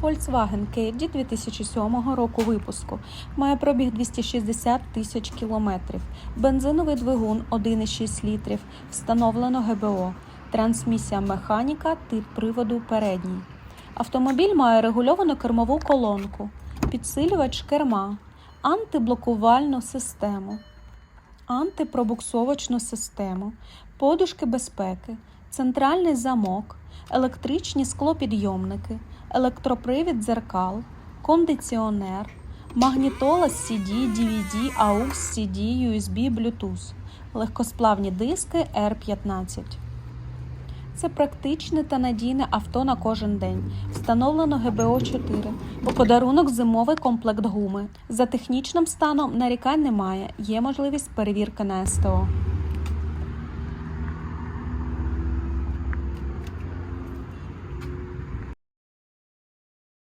Volkswagen Caddy 2007 року випуску. Має пробіг 260 тисяч кілометрів. Бензиновий двигун 1,6 літрів. Встановлено ГБО. Трансмісія механіка, тип приводу передній. Автомобіль має регульовану кермову колонку, підсилювач керма, антиблокувальну систему, антипробуксовочну систему, подушки безпеки, центральний замок, електричні склопідйомники, електропривід дзеркал, кондиціонер, магнітола CD, DVD, AUX, CD, USB, Bluetooth, легкосплавні диски R15. Це практичне та надійне авто на кожен день. Встановлено ГБО 4. У подарунок зимовий комплект гуми. За технічним станом нарікань немає. Є можливість перевірки на СТО.